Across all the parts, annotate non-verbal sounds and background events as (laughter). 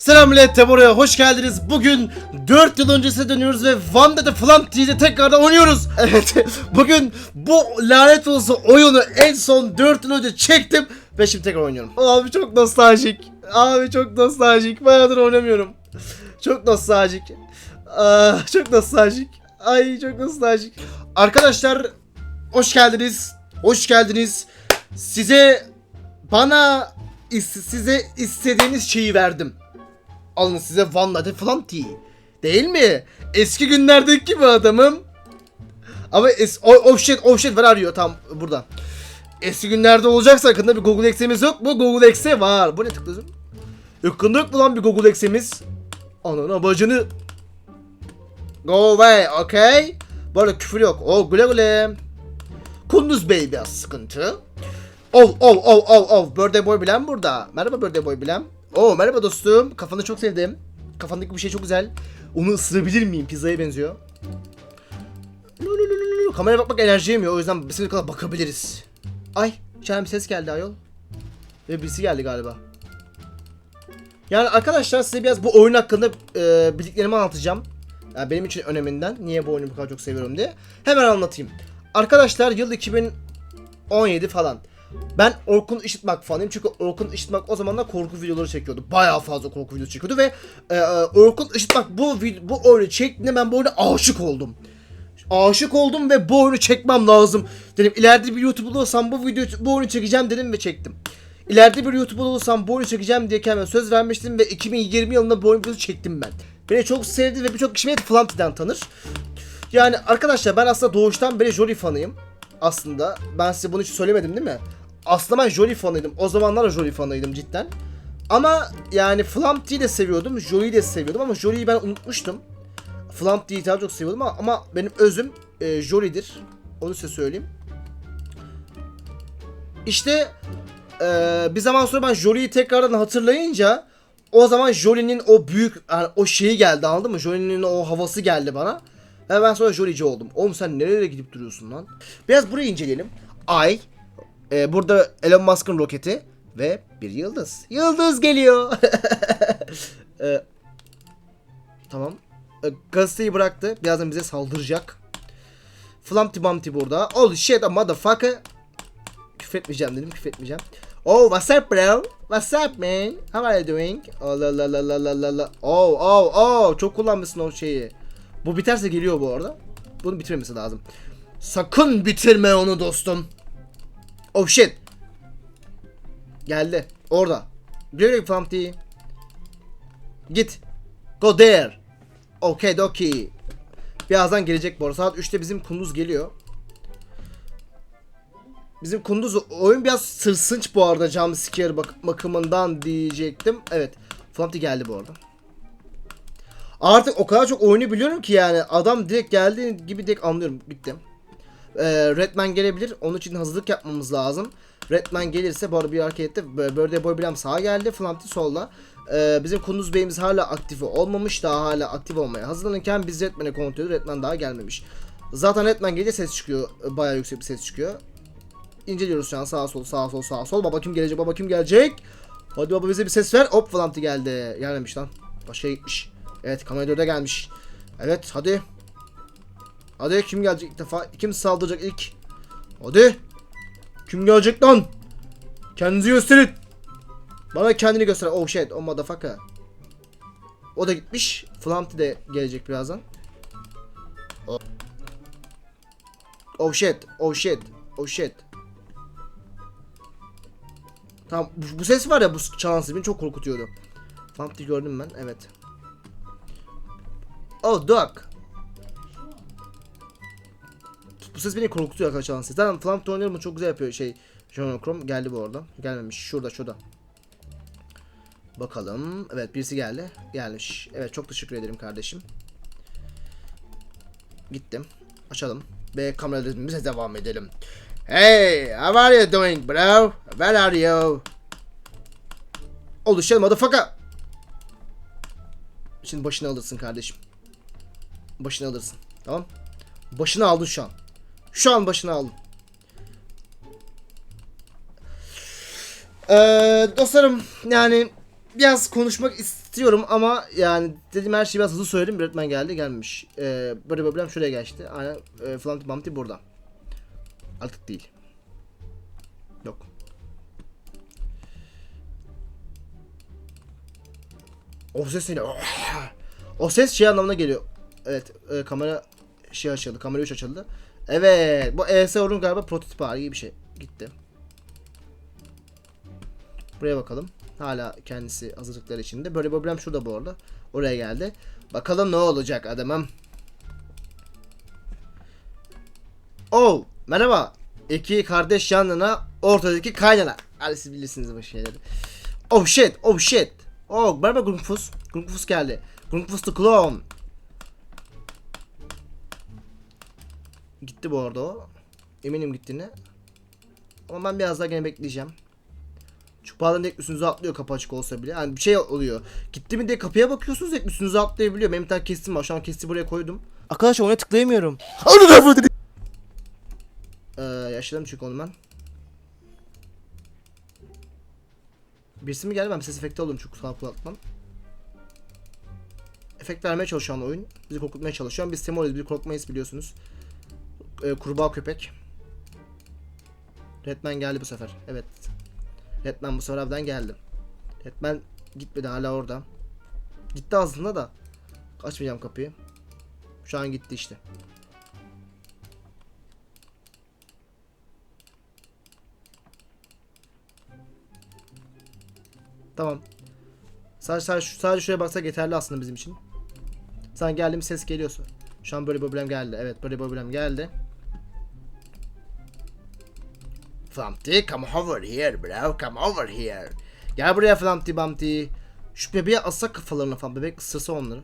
Selam millet Temur'a hoş geldiniz. Bugün 4 yıl öncesine dönüyoruz ve Wanda the Flamp TV'de tekrardan oynuyoruz. (laughs) Evet bugün bu lanet olsun oyunu en son 4 yıl önce çektim ve şimdi tekrar oynuyorum. Abi çok nostaljik. Abi çok nostaljik. Bayağıdır oynamıyorum. Çok nostaljik. Aa, çok nostaljik. Ay çok nostaljik. Arkadaşlar hoş geldiniz. Hoş geldiniz. Size bana size istediğiniz şeyi verdim. Alın size Van Latte Flanty. Değil mi? Eski günlerdeki gibi adamım. Ama es oh, oh shit oh shit tam burada. Eski günlerde olacaksa yakında bir Google X'imiz yok mu? Google X'e var. Bu ne tıklıyorsun? Yakında yok mu lan bir Google X'imiz? Ananı bacını. Go away okay? Bu arada küfür yok. Oh güle güle. Kunduz Bey biraz sıkıntı. Oh oh oh oh oh Birthday Boy bilen burada. Merhaba Birthday Boy bilen. Oo merhaba dostum. Kafanı çok sevdim. Kafandaki bir şey çok güzel. Onu ısırabilir miyim? Pizzaya benziyor. Kameraya bakmak enerji yemiyor. O yüzden bir kadar bakabiliriz. Ay içeriden bir ses geldi ayol. Ve birisi geldi galiba. Yani arkadaşlar size biraz bu oyun hakkında e, bildiklerimi anlatacağım. Yani benim için öneminden. Niye bu oyunu bu kadar çok seviyorum diye. Hemen anlatayım. Arkadaşlar yıl 2017 falan. Ben Orkun Işıtmak fanıyım çünkü Orkun Işıtmak o zamanlar korku videoları çekiyordu. Bayağı fazla korku videosu çekiyordu ve e, e, Orkun Işıtmak bu bu oyunu çektiğinde ben bu oyuna aşık oldum. Aşık oldum ve bu oyunu çekmem lazım. Dedim ileride bir YouTube'da olsam bu video bu oyunu çekeceğim dedim ve çektim. İleride bir YouTube'da olsam bu oyunu çekeceğim diye kendime söz vermiştim ve 2020 yılında bu oyun videosu çektim ben. Beni çok sevdi ve birçok kişi beni Flanty'den tanır. Yani arkadaşlar ben aslında doğuştan beri Jolie fanıyım. Aslında ben size bunu hiç söylemedim değil mi? Aslında ben Jolie fanıydım. O zamanlar da Jolie fanıydım cidden. Ama yani Flampty'yi de seviyordum. Jolie'yi de seviyordum ama Jolie'yi ben unutmuştum. Flampty'yi daha çok seviyordum ama, ama benim özüm e, Jolie'dir. Onu size söyleyeyim. İşte e, bir zaman sonra ben Jolie'yi tekrardan hatırlayınca o zaman Jolie'nin o büyük yani o şeyi geldi anladın mı? Jolie'nin o havası geldi bana. Ve ben sonra Jolie'ci oldum. Oğlum sen nereye gidip duruyorsun lan? Biraz burayı inceleyelim. Ay. E, burada Elon Musk'ın roketi. Ve bir yıldız. Yıldız geliyor. (laughs) E, tamam. E, gazeteyi bıraktı. Birazdan bize saldıracak. Flumpty Bumpty burada. Oh shit a motherfucker. Küfretmeyeceğim dedim küfretmeyeceğim. Oh what's up bro? What's up man? How are you doing? Oh la la la la la la la. Oh oh oh çok kullanmışsın o şeyi. Bu biterse geliyor bu arada. Bunu bitirmemesi lazım. Sakın bitirme onu dostum. Oh shit. Geldi. Orada. Güle Flumpty. Git. Go there. Okay doki. Birazdan gelecek bu arada. Saat 3'te bizim kunduz geliyor. Bizim kunduz oyun biraz sırsınç bu arada cam scare bak bakımından diyecektim. Evet. Flumpty geldi bu arada. Artık o kadar çok oyunu biliyorum ki yani adam direkt geldiği gibi direkt anlıyorum. Bitti. Ee, Redman gelebilir. Onun için hazırlık yapmamız lazım. Redman gelirse bu arada bir harekette Birthday Boy Bilam sağa geldi. Flumpty solda. Ee, bizim Kunduz Bey'imiz hala aktif olmamış. Daha hala aktif olmaya hazırlanırken biz Redman'e kontrol ediyoruz. Redman daha gelmemiş. Zaten Redman gelince ses çıkıyor. Bayağı yüksek bir ses çıkıyor. İnceliyoruz şu an sağa sol sağa sol sağa sol. Baba kim gelecek baba kim gelecek? Hadi baba bize bir ses ver. Hop Flumpty geldi. Gelmemiş lan. Başka gitmiş. Evet kamera 4'e gelmiş. Evet hadi. Hadi kim gelecek ilk defa? Kim saldıracak ilk? Hadi. Kim gelecek lan? Kendinizi gösterin. Bana kendini göster. Oh shit. Oh motherfucker. O da gitmiş. Flumpty de gelecek birazdan. Oh. Oh shit. Oh shit. Oh shit. Tamam bu, bu ses var ya bu çalan ses beni çok korkutuyordu. Flumpty gördüm ben. Evet. Oh duck. Bu ses beni korkutuyor arkadaşlar çalan ses. Zaten Flumpty oynuyorum çok güzel yapıyor şey. John Chrome geldi bu arada. Gelmemiş. Şurada şurada. Bakalım. Evet birisi geldi. Gelmiş. Evet çok teşekkür ederim kardeşim. Gittim. Açalım. Ve kameralarımıza devam edelim. Hey, how are you doing bro? Where are you? Oluşalım motherfucker. Şimdi başını alırsın kardeşim. Başını alırsın. Tamam. Başını aldın şu an. Şu an başını aldın. Ee, dostlarım yani biraz konuşmak ist istiyorum ama yani dediğim her şeyi biraz hızlı söyledim. Öğretmen geldi gelmiş. Ee, böyle problem şuraya geçti. Aynen e, Flanty Bumpty burada. Artık değil. Yok. O ses ne? O ses şey anlamına geliyor. Evet e, kamera şey açıldı. Kamera 3 açıldı. Evet bu ES oyunun galiba prototip hali gibi bir şey. Gitti. Buraya bakalım. Hala kendisi hazırlıklar içinde. Böyle problem şurada bu arada. Oraya geldi. Bakalım ne olacak adamım. Oh merhaba. İki kardeş yanına ortadaki kaynana. Hadi siz bilirsiniz bu şeyleri. Oh shit oh shit. Oh merhaba Grumpus. Grumpus geldi. Grumpus the clone. Gitti bu arada o. Eminim gittiğine. Ama ben biraz daha gene bekleyeceğim. Çünkü bazen direkt üstünüze atlıyor kapı açık olsa bile. Yani bir şey oluyor. Gitti mi diye kapıya bakıyorsunuz direkt üstünüze atlayabiliyor. Benim bir tane kestim var. Şu an kesti buraya koydum. Arkadaşlar ona tıklayamıyorum. Ee, yaşadım çünkü onu ben. Birisi mi geldi ben ses efekti alıyorum çünkü sağ kulaktan. Efekt vermeye çalışıyor an oyun. Bizi korkutmaya çalışıyor. Biz Semoliz, biz korkmayız biliyorsunuz. Ee, kurbağa köpek. Redman geldi bu sefer. Evet. Redman bu sefer evden geldi. Redman gitmedi hala orada. Gitti aslında da. Açmayacağım kapıyı. Şu an gitti işte. Tamam. Sadece, sadece, sadece şuraya baksak yeterli aslında bizim için. Sen geldim ses geliyorsa. Şu an böyle problem geldi. Evet böyle problem geldi. Flumpty come over here bro come over here. Gel buraya Flumpty Bumpty. Şu bebeğe assak kafalarını falan. Bebek ısırsa onları.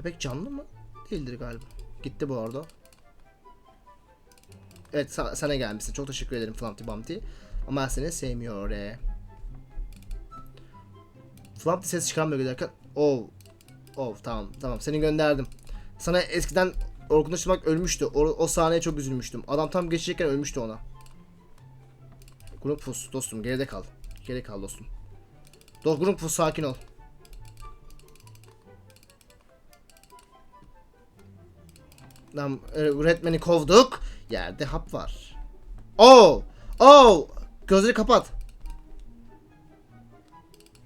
Bebek canlı mı? Değildir galiba. Gitti bu arada. Evet sa- sana gelmişsin. Çok teşekkür ederim Flumpty Bumpty. Ama seni sevmiyor. E. Flumpty ses çıkarmıyor giderken. Oh. Oh tamam tamam seni gönderdim. Sana eskiden Orkun Işıtmak ölmüştü. O, o sahneye çok üzülmüştüm. Adam tam geçecekken ölmüştü ona. Grumpus dostum geride kal. Geride kal dostum. Do Grumpus sakin ol. Tamam e, Redman'i kovduk. Yerde hap var. Oh! Oh! Gözleri kapat.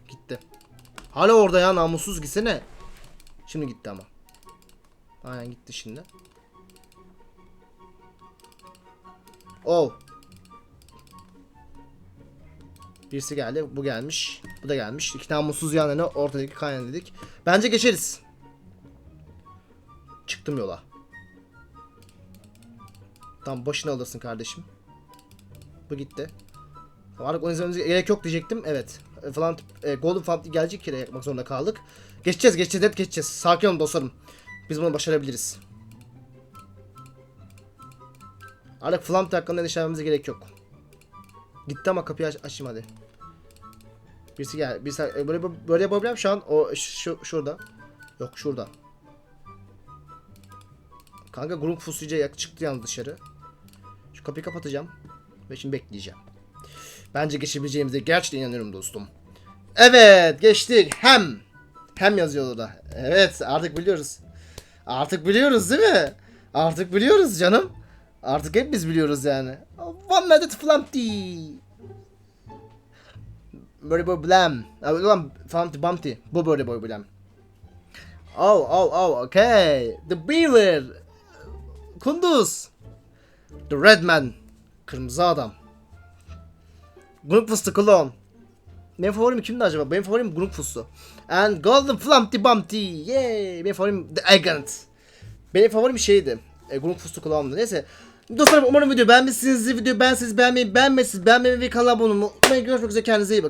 Gitti. Hala orada ya namussuz gitsene. Şimdi gitti ama. Aynen gitti şimdi. Oh. Birisi geldi. Bu gelmiş. Bu da gelmiş. İki namussuz yanlarına ortadaki kaynağı dedik. Bence geçeriz. Çıktım yola. Tamam başını alırsın kardeşim. Bu gitti. Artık onu izlememize gerek yok diyecektim. Evet. E, Falan e, Golden Fountain gelecek kere yapmak zorunda kaldık. Geçeceğiz, geçeceğiz, hep geçeceğiz. Sakin olun dostlarım. Biz bunu başarabiliriz. Artık Flamp hakkında endişelenmemize gerek yok. Gitti ama kapıyı aç açayım hadi. Birisi gel. Birisi, e, böyle böyle yapabilirim şu an o şu şurada. Yok şurada. Kanka grup fusluca yak çıktı yalnız dışarı. Şu kapıyı kapatacağım. Ve şimdi bekleyeceğim. Bence geçebileceğimize gerçekten inanıyorum dostum. Evet geçtik. Hem. Hem yazıyor orada. Evet artık biliyoruz. Artık biliyoruz değil mi? Artık biliyoruz canım. Artık hep biz biliyoruz yani. One minute flumpty. Böyle böyle blam. Abi ulan flumpty bumpty. Bu böyle böyle blam. Oh oh oh okay. The Beaver. Kunduz. The Red Man. Kırmızı adam. Grup fıstık clone. Benim favorim kimdi acaba? Benim favorim Grup fıstığı. And Golden Flumpty Bumpty. Yay. Benim favorim The Agent. Benim favorim şeydi. E, Grup fıstığı clone'du. Neyse. Dostlarım umarım video beğenmişsinizdir. Video beğenseniz beğenmeyi, beğenmezseniz beğenmeyi ve kanala abone olmayı unutmayın. Görüşmek üzere kendinize iyi bakın.